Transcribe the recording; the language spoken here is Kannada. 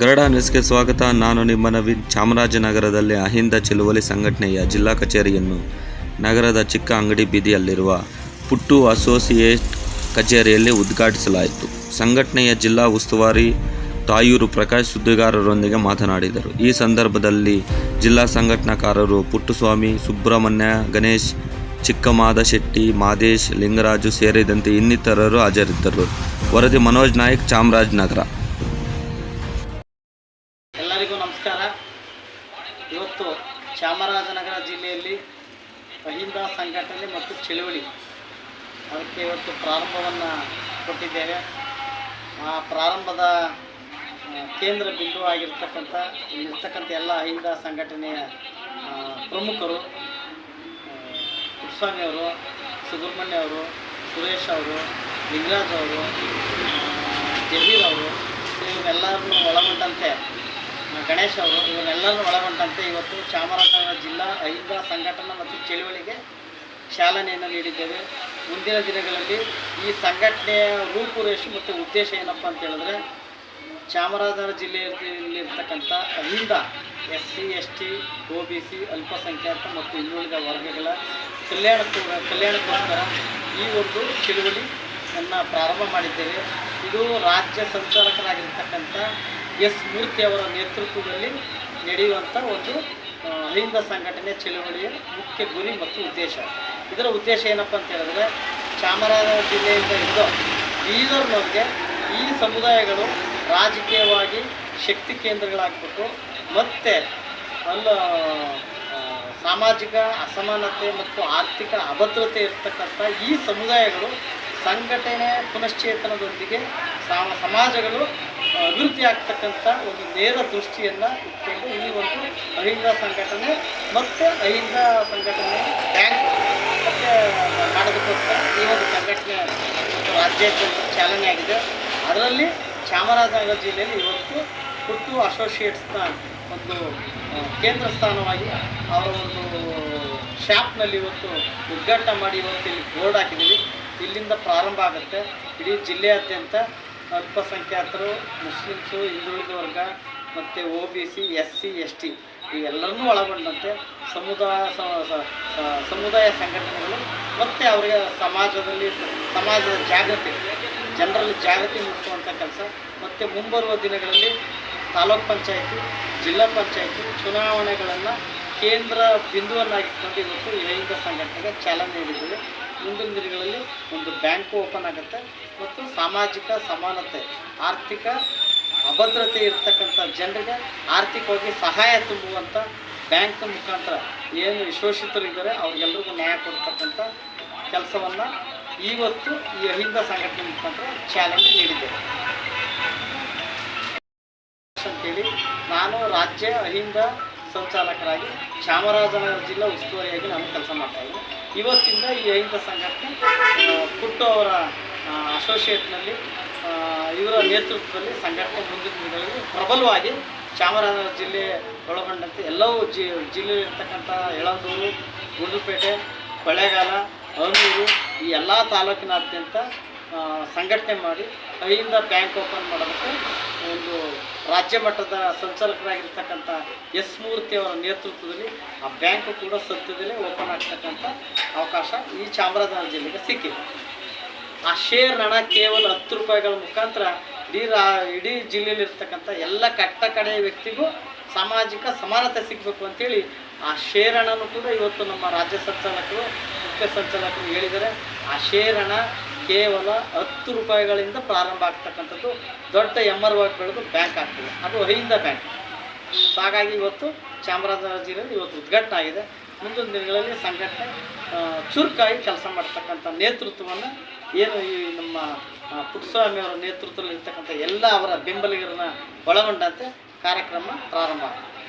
ಕನ್ನಡ ನ್ಯೂಸ್ಗೆ ಸ್ವಾಗತ. ನಾನು ನಿಮ್ಮ ನವೀನ್. ಚಾಮರಾಜನಗರದಲ್ಲಿ ಅಹಿಂದ ಚಳುವಳಿ ಸಂಘಟನೆಯ ಜಿಲ್ಲಾ ಕಚೇರಿಯನ್ನು ನಗರದ ಚಿಕ್ಕ ಅಂಗಡಿ ಬೀದಿಯಲ್ಲಿರುವ ಪುಟ್ಟು ಅಸೋಸಿಯೇಟ್ ಕಚೇರಿಯಲ್ಲಿ ಉದ್ಘಾಟಿಸಲಾಯಿತು. ಸಂಘಟನೆಯ ಜಿಲ್ಲಾ ಉಸ್ತುವಾರಿ ತಾಯೂರು ಪ್ರಕಾಶ್ ಸುದ್ದಿಗಾರರೊಂದಿಗೆ ಮಾತನಾಡಿದರು. ಈ ಸಂದರ್ಭದಲ್ಲಿ ಜಿಲ್ಲಾ ಸಂಘಟನಾಕಾರರು ಪುಟ್ಟುಸ್ವಾಮಿ, ಸುಬ್ರಹ್ಮಣ್ಯ, ಗಣೇಶ್, ಚಿಕ್ಕಮಾದ ಶೆಟ್ಟಿ, ಮಾದೇಶ್, ಲಿಂಗರಾಜು ಸೇರಿದಂತೆ ಇನ್ನಿತರರು ಹಾಜರಿದ್ದರು. ವರದಿ ಮನೋಜ್ ನಾಯಕ್, ಚಾಮರಾಜನಗರ. ಜಿಲ್ಲೆಯಲ್ಲಿ ಅಹಿಂದ ಸಂಘಟನೆ ಮತ್ತು ಚಳುವಳಿ. ಅದಕ್ಕೆ ಇವತ್ತು ಪ್ರಾರಂಭವನ್ನು ಕೊಟ್ಟಿದ್ದೇವೆ. ಆ ಪ್ರಾರಂಭದ ಕೇಂದ್ರ ಬಿಂದು ಆಗಿರ್ತಕ್ಕಂಥ ಇಲ್ಲಿರ್ತಕ್ಕಂಥ ಎಲ್ಲ ಅಹಿಂದ ಸಂಘಟನೆಯ ಪ್ರಮುಖರು ಅವರು, ಸುಬ್ರಹ್ಮಣ್ಯ ಅವರು, ಸುರೇಶ್ ಅವರು, ಲಿಂಗರಾಜ್ ಅವರು ಜಮೀರ್ ಅವರು ಇವರೆಲ್ಲರನ್ನು ಒಳಗೊಂಡಂತೆ ಗಣೇಶ್ ಅವರು, ಇವರೆಲ್ಲರೂ ಒಳಗೊಂಡಂತೆ ಇವತ್ತು ಚಾಮರಾಜನಗರ ಜಿಲ್ಲಾ ಅಹಿಂದ ಸಂಘಟನೆ ಮತ್ತು ಚಳುವಳಿಗೆ ಚಾಲನೆಯನ್ನು ನೀಡಿದ್ದೇವೆ. ಮುಂದಿನ ದಿನಗಳಲ್ಲಿ ಈ ಸಂಘಟನೆಯ ರೂಪುರೇಷೆ ಮತ್ತು ಉದ್ದೇಶ ಏನಪ್ಪ ಅಂತ ಹೇಳಿದ್ರೆ, Chamarajanagar ಜಿಲ್ಲೆಯಲ್ಲಿರ್ತಕ್ಕಂಥ Ahinda S C, S T, O B C, ಅಲ್ಪಸಂಖ್ಯಾತ ಮತ್ತು ಹಿಂದುಳಿದ ವರ್ಗಗಳ ಕಲ್ಯಾಣ ಕಲ್ಯಾಣಕ್ಕೋಸ್ಕರ ಈ ಒಂದು ಚಳುವಳಿಯನ್ನು ಪ್ರಾರಂಭ ಮಾಡಿದ್ದೇವೆ. ಇದು ರಾಜ್ಯ ಸಂಚಾಲಕರಾಗಿರ್ತಕ್ಕಂಥ ಎಸ್ ಮೂರ್ತಿ ಅವರ ನೇತೃತ್ವದಲ್ಲಿ ನಡೆಯುವಂಥ ಒಂದು ಅಹಿಂದ ಸಂಘಟನೆ ಚಳುವಳಿಯ ಮುಖ್ಯ ಗುರಿ ಮತ್ತು ಉದ್ದೇಶ. ಇದರ ಉದ್ದೇಶ ಏನಪ್ಪ ಅಂತ ಹೇಳಿದ್ರೆ, ಚಾಮರಾಜನಗರ ಜಿಲ್ಲೆಯಿಂದ ಹಿಡಿದು ಬೀದರ್ನವ್ರಿಗೆ ಈ ಸಮುದಾಯಗಳು ರಾಜಕೀಯವಾಗಿ ಶಕ್ತಿ ಕೇಂದ್ರಗಳಾಗ್ಬಿಟ್ಟು ಮತ್ತೆ ಅಲ್ಲ ಸಾಮಾಜಿಕ ಅಸಮಾನತೆ ಮತ್ತು ಆರ್ಥಿಕ ಅಭದ್ರತೆ ಇರ್ತಕ್ಕಂಥ ಈ ಸಮುದಾಯಗಳು ಸಂಘಟನೆ ಪುನಶ್ಚೇತನದೊಂದಿಗೆ ಸಮ- ಸಮಾಜಗಳು ಅಭಿವೃದ್ಧಿ ಆಗ್ತಕ್ಕಂಥ ಒಂದು ನೇರ ದೃಷ್ಟಿಯನ್ನು ಇಟ್ಕೊಂಡು ಈ ಒಂದು ಅಹಿಂದ ಸಂಘಟನೆ ಮತ್ತು ಅಹಿಂದ ಸಂಘಟನೆ ಬ್ಯಾಂಕ್ ಮತ್ತು ಮಾಡೋದಕ್ಕೋಸ್ಕರ ಈ ಒಂದು ಸಂಘಟನೆ ರಾಜ್ಯಾದ್ಯಂತ ಚಾಲನೆ ಆಗಿದೆ. ಅದರಲ್ಲಿ ಚಾಮರಾಜನಗರ ಜಿಲ್ಲೆಯಲ್ಲಿ ಇವತ್ತು ಕುರ್ತು ಅಸೋಸಿಯೇಟ್ಸ್ನ ಒಂದು ಕೇಂದ್ರ ಸ್ಥಾನವಾಗಿ ಅವರ ಒಂದು ಶಾಪ್ನಲ್ಲಿ ಇವತ್ತು ಉದ್ಘಾಟನೆ ಮಾಡಿ ಇವತ್ತು ಇಲ್ಲಿ ಬೋರ್ಡ್ ಹಾಕಿದ್ದೀವಿ. ಇಲ್ಲಿಂದ ಪ್ರಾರಂಭ ಆಗುತ್ತೆ. ಇಡೀ ಜಿಲ್ಲೆಯಾದ್ಯಂತ ಅಲ್ಪಸಂಖ್ಯಾತರು, ಮುಸ್ಲಿಮ್ಸು, ಹಿಂದುಳಿದ ವರ್ಗ ಮತ್ತು O B C, S C, S T ಇವೆಲ್ಲರನ್ನೂ ಒಳಗೊಂಡಂತೆ ಸಮುದಾಯ ಸಮುದಾಯ ಸಂಘಟನೆಗಳು ಮತ್ತು ಅವರಿಗೆ ಸಮಾಜದಲ್ಲಿ ಸಮಾಜದ ಜಾಗೃತಿ, ಜನರಲ್ಲಿ ಜಾಗೃತಿ ಮೂಡಿಸುವಂಥ ಕೆಲಸ. ಮತ್ತು ಮುಂಬರುವ ದಿನಗಳಲ್ಲಿ ತಾಲೂಕು ಪಂಚಾಯಿತಿ, ಜಿಲ್ಲಾ ಪಂಚಾಯಿತಿ ಚುನಾವಣೆಗಳನ್ನು ಕೇಂದ್ರ ಬಿಂದುವನ್ನಾಗಿ ಇವತ್ತು ಅಹಿಂದ ಸಂಘಟನೆಗೆ ಚಾಲನೆ ನೀಡಿದ್ದೇವೆ. ಮುಂದಿನ ದಿನಗಳಲ್ಲಿ ಒಂದು ಬ್ಯಾಂಕು ಓಪನ್ ಆಗುತ್ತೆ ಮತ್ತು ಸಾಮಾಜಿಕ ಸಮಾನತೆ, ಆರ್ಥಿಕ ಅಭದ್ರತೆ ಇರ್ತಕ್ಕಂಥ ಜನರಿಗೆ ಆರ್ಥಿಕವಾಗಿ ಸಹಾಯ ತುಂಬುವಂಥ ಬ್ಯಾಂಕ್ ಮುಖಾಂತರ ಏನು ಶೋಷಿತರಿದ್ದಾರೆ ಅವ್ರಿಗೆಲ್ಲರಿಗೂ ನ್ಯಾಯ ಕೊಡ್ತಕ್ಕಂಥ ಕೆಲಸವನ್ನು ಇವತ್ತು ಈ ಅಹಿಂದ ಸಂಘಟನೆ ಮುಖಾಂತರ ಚಾಲನೆ ನೀಡಿದ್ದೇವೆ. ಅಂತೇಳಿ ನಾನು ರಾಜ್ಯ ಅಹಿಂದ ಸಂಚಾಲಕರಾಗಿ ಚಾಮರಾಜನಗರ ಜಿಲ್ಲಾ ಉಸ್ತುವಾರಿಯಾಗಿ ನಾನು ಕೆಲಸ ಮಾಡ್ತಾ ಇದ್ದೀನಿ. ಇವತ್ತಿಂದ ಈ ಸಂಘಟನೆ ಆ, ಪುಟ್ಟು ಅವರ ಅಸೋಸಿಯೇಟ್ನಲ್ಲಿ ಇವರ ನೇತೃತ್ವದಲ್ಲಿ ಸಂಘಟನೆ ಮುಂದಿನ ದಿನಗಳಲ್ಲಿ ಪ್ರಬಲವಾಗಿ ಚಾಮರಾಜನಗರ ಜಿಲ್ಲೆ ಒಳಗೊಂಡಂತೆ ಎಲ್ಲವೂ ಜಿ ಜಿಲ್ಲೆಯಲ್ಲಿರ್ತಕ್ಕಂಥ ಯಳಂದೂರು ಗುಂಡುಪೇಟೆ ಕೊಳ್ಳೇಗಾಲ ಅನೂರು ಈ ಎಲ್ಲ ತಾಲೂಕಿನಾದ್ಯಂತ ಸಂಘಟನೆ ಮಾಡಿ ಕೈಯಿಂದ ಬ್ಯಾಂಕ್ ಓಪನ್ ಮಾಡೋದಕ್ಕೆ ಒಂದು ರಾಜ್ಯ ಮಟ್ಟದ ಸಂಚಾಲಕರಾಗಿರ್ತಕ್ಕಂಥ ಎಸ್ ಮೂರ್ತಿ ಅವರ ನೇತೃತ್ವದಲ್ಲಿ ಆ ಬ್ಯಾಂಕ್ ಕೂಡ ಸದ್ಯದಲ್ಲೇ ಓಪನ್ ಆಗ್ತಕ್ಕಂಥ ಅವಕಾಶ ಈ ಚಾಮರಾಜನಗರ ಜಿಲ್ಲೆಗೆ ಸಿಕ್ಕಿದೆ. ಆ ಶೇರ್ ಹಣ ಕೇವಲ ಹತ್ತು ರೂಪಾಯಿಗಳ ಮುಖಾಂತರ ಇಡೀ ರಾ, ಇಡೀ ಜಿಲ್ಲೆಯಲ್ಲಿರ್ತಕ್ಕಂಥ ಎಲ್ಲ ಕಟ್ಟ ಕಡೆಯ ವ್ಯಕ್ತಿಗೂ ಸಾಮಾಜಿಕ ಸಮಾನತೆ ಸಿಗಬೇಕು ಅಂತೇಳಿ ಆ ಶೇರ್ ಹಣನೂ ಕೂಡ ಇವತ್ತು ನಮ್ಮ ರಾಜ್ಯ ಸಂಚಾಲಕರು, ಮುಖ್ಯ ಸಂಚಾಲಕರು ಹೇಳಿದ್ದಾರೆ. ಆ ಶೇರ್ ಹಣ ಕೇವಲ ಹತ್ತು ರೂಪಾಯಿಗಳಿಂದ ಪ್ರಾರಂಭ ಆಗ್ತಕ್ಕಂಥದ್ದು ದೊಡ್ಡ ಎಂ ಆರ್ ಬೆಳೆದು ಬ್ಯಾಂಕ್ ಆಗ್ತದೆ. ಅದು ಅಹಿಂದ ಬ್ಯಾಂಕ್ ಹಾಗಾಗಿ ಇವತ್ತು ಚಾಮರಾಜನಗರ ಜಿಲ್ಲೆಯಲ್ಲಿ ಇವತ್ತು ಉದ್ಘಾಟನೆ ಆಗಿದೆ. ಮುಂದಿನ ದಿನಗಳಲ್ಲಿ ಸಂಘಟನೆ ಚುರುಕಾಗಿ ಕೆಲಸ ಮಾಡ್ತಕ್ಕಂಥ ನೇತೃತ್ವವನ್ನು ಏನು ಈ ನಮ್ಮ ಪುಟ್ಟಸ್ವಾಮಿಯವರ ನೇತೃತ್ವದಲ್ಲಿ ಇರ್ತಕ್ಕಂಥ ಎಲ್ಲ ಅವರ ಬೆಂಬಲಿಗರನ್ನು ಒಳಗೊಂಡಂತೆ ಕಾರ್ಯಕ್ರಮ ಪ್ರಾರಂಭ ಆಗಿದೆ